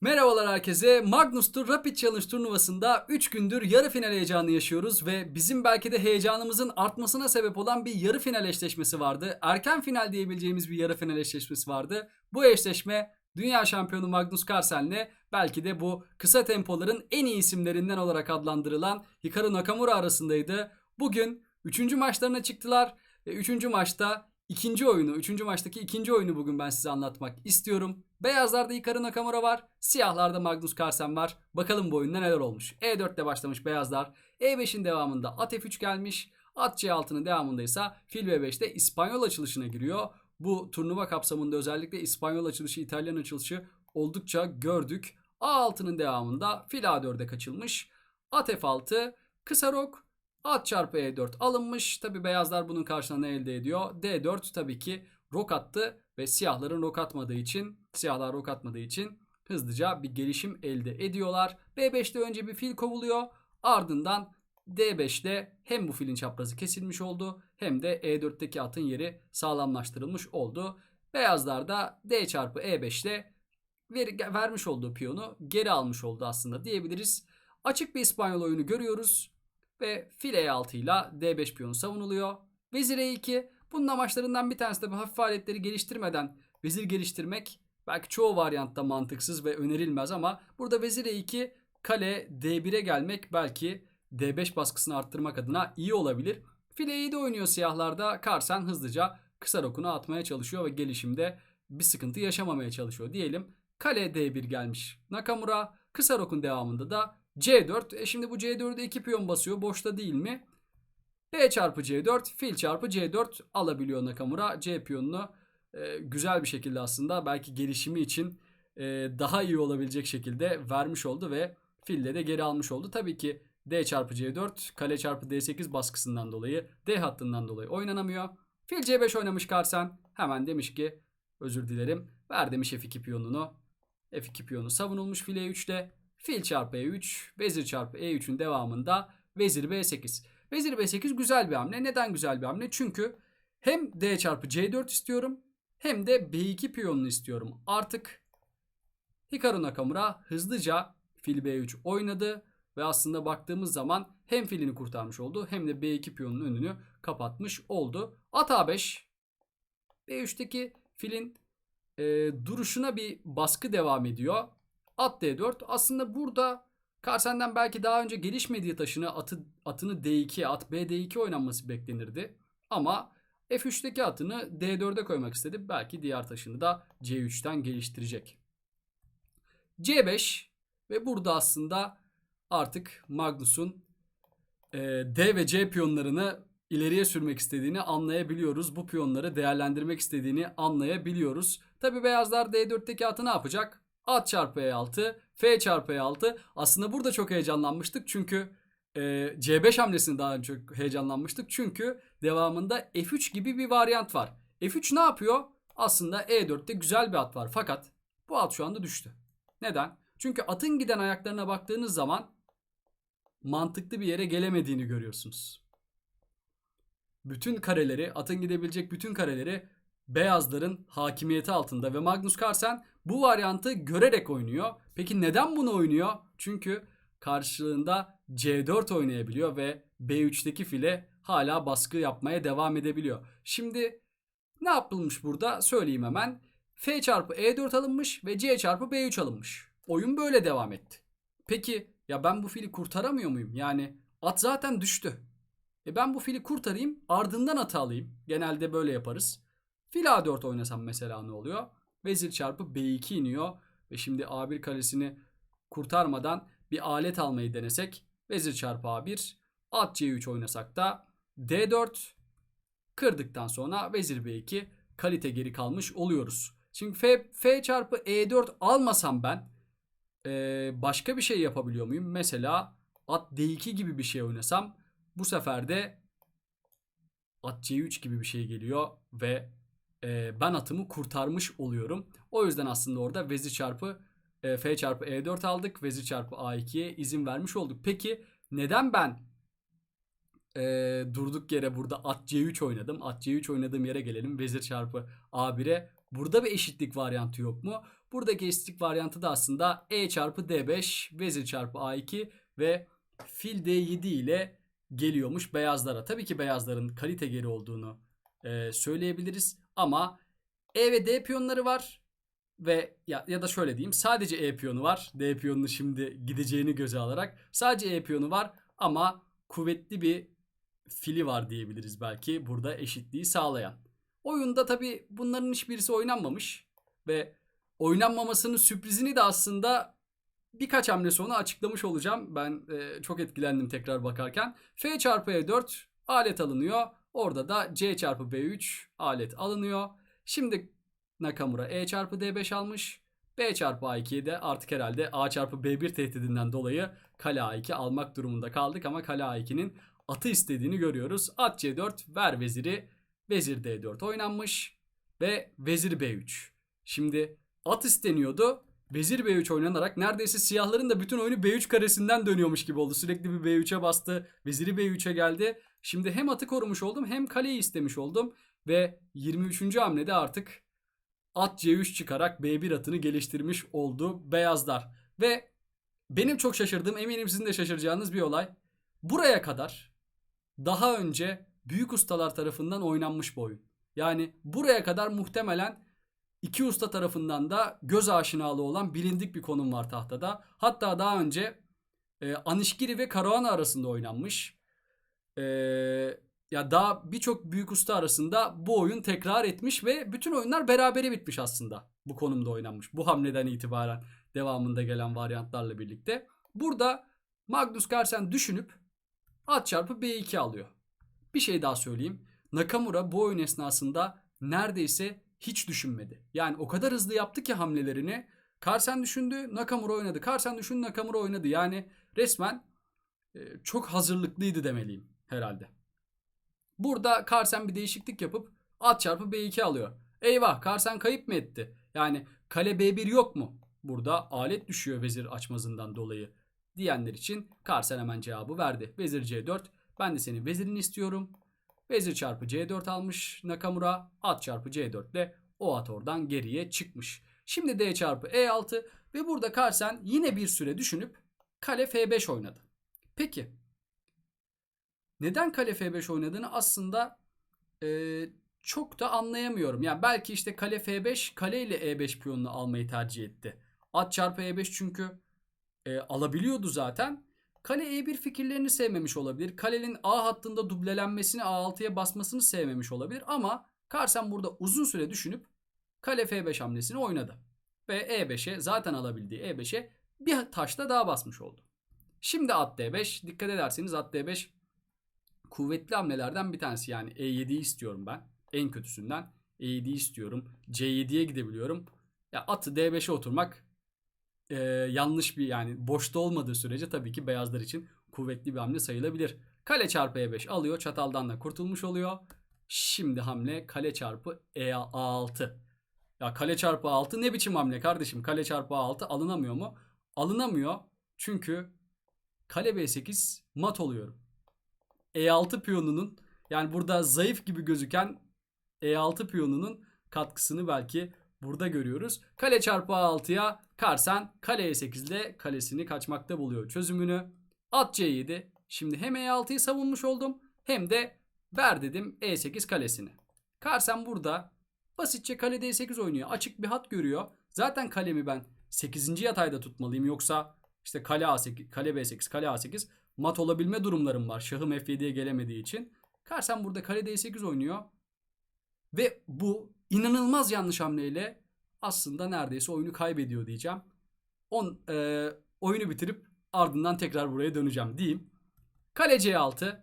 Merhabalar herkese. Magnus Tour Rapid Challenge turnuvasında 3 gündür yarı final heyecanı yaşıyoruz ve bizim belki de heyecanımızın artmasına sebep olan bir yarı final eşleşmesi vardı. Erken final diyebileceğimiz bir yarı final eşleşmesi vardı. Bu eşleşme dünya şampiyonu Magnus Carlsen'le belki de bu kısa tempoların en iyi isimlerinden olarak adlandırılan Hikaru Nakamura arasındaydı. Bugün 3. maçlarına çıktılar ve 3. maçta ikinci oyunu, 3. maçtaki ikinci oyunu bugün ben size anlatmak istiyorum. Beyazlarda Hikaru Nakamura var. Siyahlarda Magnus Carlsen var. Bakalım bu oyunda neler olmuş. E4 ile başlamış beyazlar. E5'in devamında at F3 gelmiş. At C6'nın devamında ise fil B5'te İspanyol açılışına giriyor. Bu turnuva kapsamında özellikle İspanyol açılışı, İtalyan açılışı oldukça gördük. A6'nın devamında fil A4'e kaçılmış. At F6, kısa rok, at çarpı E4 alınmış. Tabi beyazlar bunun karşılığında ne elde ediyor? D4 tabii ki rok attı ve siyahların rok atmadığı için, siyahlar rok atmadığı için hızlıca bir gelişim elde ediyorlar. B5'te önce bir fil kovuluyor. Ardından D5'te hem bu filin çaprazı kesilmiş oldu hem de E4'teki atın yeri sağlamlaştırılmış oldu. Beyazlar da D çarpı E5'te ver, vermiş olduğu piyonu geri almış oldu aslında diyebiliriz. Açık bir İspanyol oyunu görüyoruz ve fil E6 ile D5 piyonu savunuluyor. Vezir E2 bunun amaçlarından bir tanesi de bu hafif aletleri geliştirmeden vezir geliştirmek belki çoğu varyantta mantıksız ve önerilmez ama burada vezir E2 kale D1'e gelmek belki D5 baskısını arttırmak adına iyi olabilir. Fil E7 oynuyor siyahlarda. Karsen hızlıca kısa rokunu atmaya çalışıyor ve gelişimde bir sıkıntı yaşamamaya çalışıyor diyelim. Kale D1 gelmiş. Nakamura kısa rokun devamında da C4. E şimdi bu C4'e 2 piyon basıyor. Boşta değil mi? B çarpı C4, fil çarpı C4 alabiliyor Nakamura. C piyonunu e, güzel bir şekilde aslında belki gelişimi için e, daha iyi olabilecek şekilde vermiş oldu ve fille de geri almış oldu. Tabii ki D çarpı C4, kale çarpı D8 baskısından dolayı, D hattından dolayı oynanamıyor. Fil C5 oynamış Karsen. Hemen demiş ki özür dilerim. Ver demiş F2 piyonunu. F2 piyonu savunulmuş fil E3'te. Fil çarpı E3, vezir çarpı E3'ün devamında vezir B8. Vezir B8 güzel bir hamle. Neden güzel bir hamle? Çünkü hem D çarpı C4 istiyorum hem de B2 piyonunu istiyorum. Artık Hikaru Nakamura hızlıca fil B3 oynadı ve aslında baktığımız zaman hem filini kurtarmış oldu hem de B2 piyonunun önünü kapatmış oldu. At A5 B3'teki filin e, duruşuna bir baskı devam ediyor. At D4 aslında burada Carsen'den belki daha önce gelişmediği taşını atı, atını D2 at B D2 oynanması beklenirdi. Ama F3'teki atını D4'e koymak istedi. Belki diğer taşını da C3'ten geliştirecek. C5 ve burada aslında artık Magnus'un e, D ve C piyonlarını ileriye sürmek istediğini anlayabiliyoruz. Bu piyonları değerlendirmek istediğini anlayabiliyoruz. Tabi beyazlar D4'teki atı ne yapacak? At çarpı E6, F çarpı E6. Aslında burada çok heyecanlanmıştık çünkü e, C5 hamlesini daha çok heyecanlanmıştık. Çünkü devamında F3 gibi bir varyant var. F3 ne yapıyor? Aslında E4'te güzel bir at var fakat bu at şu anda düştü. Neden? Çünkü atın giden ayaklarına baktığınız zaman mantıklı bir yere gelemediğini görüyorsunuz. Bütün kareleri, atın gidebilecek bütün kareleri beyazların hakimiyeti altında ve Magnus Carlsen bu varyantı görerek oynuyor. Peki neden bunu oynuyor? Çünkü karşılığında C4 oynayabiliyor ve B3'teki file hala baskı yapmaya devam edebiliyor. Şimdi ne yapılmış burada söyleyeyim hemen. F çarpı E4 alınmış ve C çarpı B3 alınmış. Oyun böyle devam etti. Peki ya ben bu fili kurtaramıyor muyum? Yani at zaten düştü. E ben bu fili kurtarayım ardından atı alayım. Genelde böyle yaparız. Fil A4 oynasam mesela ne oluyor? Vezir çarpı B2 iniyor. Ve şimdi A1 kalesini kurtarmadan bir alet almayı denesek. Vezir çarpı A1. At C3 oynasak da D4 kırdıktan sonra vezir B2 kalite geri kalmış oluyoruz. Şimdi F, F çarpı E4 almasam ben ee, başka bir şey yapabiliyor muyum? Mesela at D2 gibi bir şey oynasam bu sefer de at C3 gibi bir şey geliyor ve e, ben atımı kurtarmış oluyorum. O yüzden aslında orada vezir çarpı e, F çarpı E4 aldık. Vezir çarpı A2'ye izin vermiş olduk. Peki neden ben e, durduk yere burada at C3 oynadım? At C3 oynadığım yere gelelim. Vezir çarpı A1'e burada bir eşitlik varyantı yok mu? Buradaki eşitlik varyantı da aslında E çarpı D5 vezir çarpı A2 ve fil D7 ile geliyormuş beyazlara. Tabii ki beyazların kalite geri olduğunu e, söyleyebiliriz ama E ve D piyonları var ve ya, ya da şöyle diyeyim sadece E piyonu var. D piyonunu şimdi gideceğini göze alarak sadece E piyonu var ama kuvvetli bir fili var diyebiliriz belki burada eşitliği sağlayan. Oyunda tabi bunların hiçbirisi oynanmamış ve oynanmamasının sürprizini de aslında birkaç hamle sonra açıklamış olacağım. Ben e, çok etkilendim tekrar bakarken. F çarpı E4 alet alınıyor. Orada da C çarpı B3 alet alınıyor. Şimdi Nakamura E çarpı D5 almış. B çarpı A2'ye de artık herhalde A çarpı B1 tehdidinden dolayı kale A2 almak durumunda kaldık ama kale A2'nin atı istediğini görüyoruz. At C4 ver veziri. Vezir D4 oynanmış ve vezir B3. Şimdi at isteniyordu. Vezir B3 oynanarak neredeyse siyahların da bütün oyunu B3 karesinden dönüyormuş gibi oldu. Sürekli bir B3'e bastı. Veziri B3'e geldi. Şimdi hem atı korumuş oldum hem kaleyi istemiş oldum. Ve 23. hamlede artık at C3 çıkarak B1 atını geliştirmiş oldu beyazlar. Ve benim çok şaşırdığım eminim sizin de şaşıracağınız bir olay. Buraya kadar daha önce büyük ustalar tarafından oynanmış bu oyun. Yani buraya kadar muhtemelen iki usta tarafından da göz aşinalığı olan bilindik bir konum var tahtada. Hatta daha önce e, Anişkiri ve Karahan arasında oynanmış. E, ya daha birçok büyük usta arasında bu oyun tekrar etmiş ve bütün oyunlar berabere bitmiş aslında. Bu konumda oynanmış. Bu hamleden itibaren devamında gelen varyantlarla birlikte. Burada Magnus Carlsen düşünüp at çarpı B2 alıyor. Bir şey daha söyleyeyim. Nakamura bu oyun esnasında neredeyse hiç düşünmedi. Yani o kadar hızlı yaptı ki hamlelerini. Carlsen düşündü, Nakamura oynadı. Carlsen düşündü, Nakamura oynadı. Yani resmen e, çok hazırlıklıydı demeliyim herhalde. Burada Carlsen bir değişiklik yapıp at çarpı B2 alıyor. Eyvah Carlsen kayıp mı etti? Yani kale B1 yok mu? Burada alet düşüyor vezir açmazından dolayı diyenler için Carlsen hemen cevabı verdi. Vezir C4 ben de senin vezirini istiyorum. Vezir çarpı C4 almış Nakamura. At çarpı C4 ile o at oradan geriye çıkmış. Şimdi D çarpı E6 ve burada Carlsen yine bir süre düşünüp kale F5 oynadı. Peki neden kale F5 oynadığını aslında e, çok da anlayamıyorum. Yani belki işte kale F5 kale ile E5 piyonunu almayı tercih etti. At çarpı E5 çünkü e, alabiliyordu zaten. Kale E1 fikirlerini sevmemiş olabilir. Kalenin A hattında dublelenmesini A6'ya basmasını sevmemiş olabilir. Ama Carlsen burada uzun süre düşünüp kale F5 hamlesini oynadı. Ve E5'e zaten alabildiği E5'e bir taşla daha basmış oldu. Şimdi at D5. Dikkat ederseniz at D5 kuvvetli hamlelerden bir tanesi. Yani E7'yi istiyorum ben. En kötüsünden E7'yi istiyorum. C7'ye gidebiliyorum. Ya atı D5'e oturmak e, yanlış bir yani boşta olmadığı sürece tabii ki beyazlar için kuvvetli bir hamle sayılabilir. Kale çarpı E5 alıyor. Çataldan da kurtulmuş oluyor. Şimdi hamle kale çarpı E A6. Ya kale çarpı A6 ne biçim hamle kardeşim? Kale çarpı A6 alınamıyor mu? Alınamıyor. Çünkü kale B8 mat oluyorum. E6 piyonunun yani burada zayıf gibi gözüken E6 piyonunun katkısını belki burada görüyoruz. Kale çarpı A6'ya Karsen kale E8 ile kalesini kaçmakta buluyor çözümünü. At C7. Şimdi hem E6'yı savunmuş oldum hem de ver dedim E8 kalesini. Karsen burada basitçe kale D8 oynuyor. Açık bir hat görüyor. Zaten kalemi ben 8. yatayda tutmalıyım. Yoksa işte kale A8, kale B8, kale A8 mat olabilme durumlarım var. Şahım F7'ye gelemediği için. Karsen burada kale D8 oynuyor. Ve bu inanılmaz yanlış hamleyle aslında neredeyse oyunu kaybediyor diyeceğim. On, e, oyunu bitirip ardından tekrar buraya döneceğim diyeyim. Kale C6.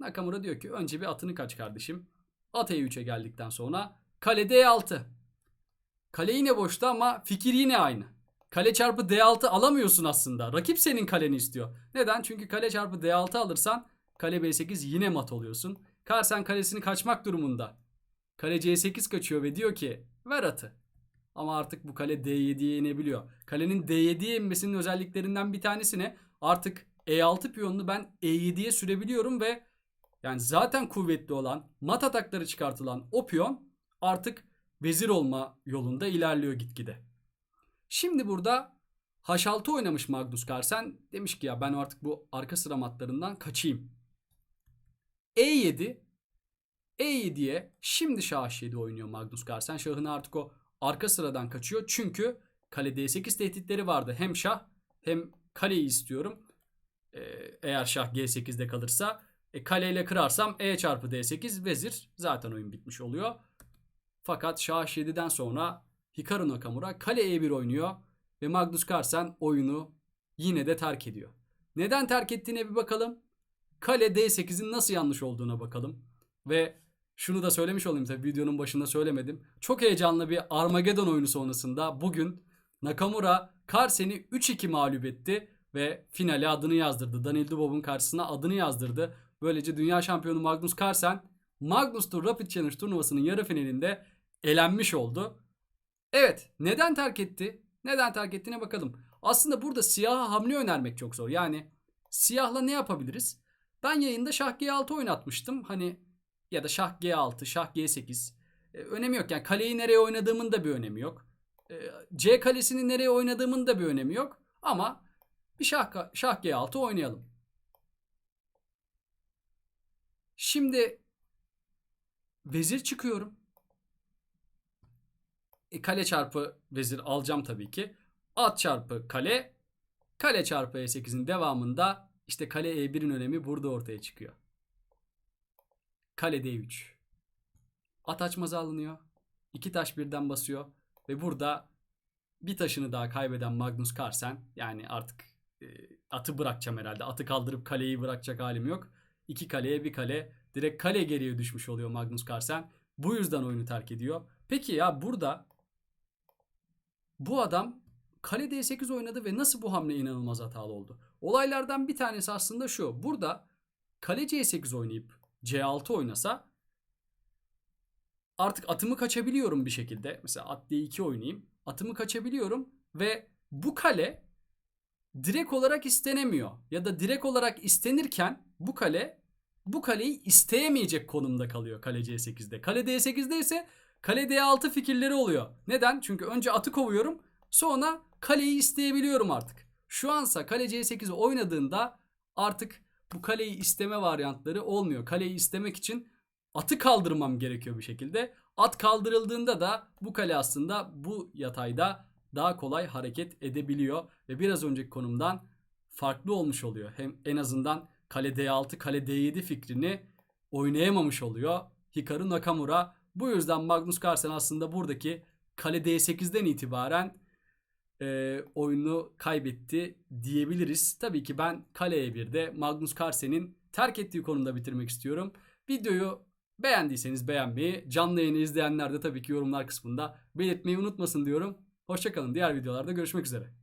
Nakamura diyor ki önce bir atını kaç kardeşim. At E3'e geldikten sonra kale D6. Kale yine boşta ama fikir yine aynı. Kale çarpı D6 alamıyorsun aslında. Rakip senin kaleni istiyor. Neden? Çünkü kale çarpı D6 alırsan kale B8 yine mat oluyorsun. Karsen kalesini kaçmak durumunda. Kale C8 kaçıyor ve diyor ki ver atı. Ama artık bu kale D7'ye inebiliyor. Kalenin D7'ye inmesinin özelliklerinden bir tanesi ne? Artık E6 piyonunu ben E7'ye sürebiliyorum ve yani zaten kuvvetli olan mat atakları çıkartılan o piyon artık vezir olma yolunda ilerliyor gitgide. Şimdi burada H6 oynamış Magnus Carlsen. Demiş ki ya ben artık bu arka sıra matlarından kaçayım. E7 E7'ye şimdi şah H7 oynuyor Magnus Carlsen. Şahını artık o arka sıradan kaçıyor. Çünkü kale D8 tehditleri vardı. Hem şah hem kaleyi istiyorum. Ee, eğer şah G8'de kalırsa. E, kaleyle kırarsam E çarpı D8 vezir. Zaten oyun bitmiş oluyor. Fakat şah H7'den sonra Hikaru Nakamura kale E1 oynuyor. Ve Magnus Carlsen oyunu yine de terk ediyor. Neden terk ettiğine bir bakalım. Kale D8'in nasıl yanlış olduğuna bakalım. Ve şunu da söylemiş olayım tabii videonun başında söylemedim. Çok heyecanlı bir Armageddon oyunu sonrasında bugün Nakamura Carlsen'i 3-2 mağlup etti ve finale adını yazdırdı. Daniel Dubov'un karşısına adını yazdırdı. Böylece dünya şampiyonu Magnus Carlsen Magnus Tour Rapid Challenge turnuvasının yarı finalinde elenmiş oldu. Evet, neden terk etti? Neden terk ettiğine bakalım. Aslında burada siyaha hamle önermek çok zor. Yani siyahla ne yapabiliriz? Ben yayında şah G6 oynatmıştım. Hani ya da şah G6, şah G8. Ee, önemi yok. Yani kaleyi nereye oynadığımın da bir önemi yok. Ee, C kalesini nereye oynadığımın da bir önemi yok. Ama bir şah, şah G6 oynayalım. Şimdi vezir çıkıyorum. E, kale çarpı vezir alacağım tabii ki. At çarpı kale. Kale çarpı E8'in devamında işte kale E1'in önemi burada ortaya çıkıyor. Kale D3. At açmazı alınıyor. İki taş birden basıyor. Ve burada bir taşını daha kaybeden Magnus Carlsen yani artık e, atı bırakacağım herhalde. Atı kaldırıp kaleyi bırakacak halim yok. İki kaleye bir kale. Direkt kale geriye düşmüş oluyor Magnus Carlsen. Bu yüzden oyunu terk ediyor. Peki ya burada bu adam kale D8 oynadı ve nasıl bu hamle inanılmaz hatalı oldu? Olaylardan bir tanesi aslında şu. Burada kale C8 oynayıp C6 oynasa artık atımı kaçabiliyorum bir şekilde. Mesela at D2 oynayayım. Atımı kaçabiliyorum ve bu kale direkt olarak istenemiyor. Ya da direkt olarak istenirken bu kale bu kaleyi isteyemeyecek konumda kalıyor kale C8'de. Kale D8'de ise kale D6 fikirleri oluyor. Neden? Çünkü önce atı kovuyorum sonra kaleyi isteyebiliyorum artık. Şu ansa kale C8'i oynadığında artık bu kaleyi isteme varyantları olmuyor. Kaleyi istemek için atı kaldırmam gerekiyor bir şekilde. At kaldırıldığında da bu kale aslında bu yatayda daha kolay hareket edebiliyor ve biraz önceki konumdan farklı olmuş oluyor. Hem en azından kale D6, kale D7 fikrini oynayamamış oluyor Hikaru Nakamura. Bu yüzden Magnus Carlsen aslında buradaki kale D8'den itibaren e, oyunu kaybetti diyebiliriz. Tabii ki ben kaleye 1'de Magnus Carlsen'in terk ettiği konumda bitirmek istiyorum. Videoyu beğendiyseniz beğenmeyi, canlı yayını izleyenler de tabii ki yorumlar kısmında belirtmeyi unutmasın diyorum. Hoşçakalın. Diğer videolarda görüşmek üzere.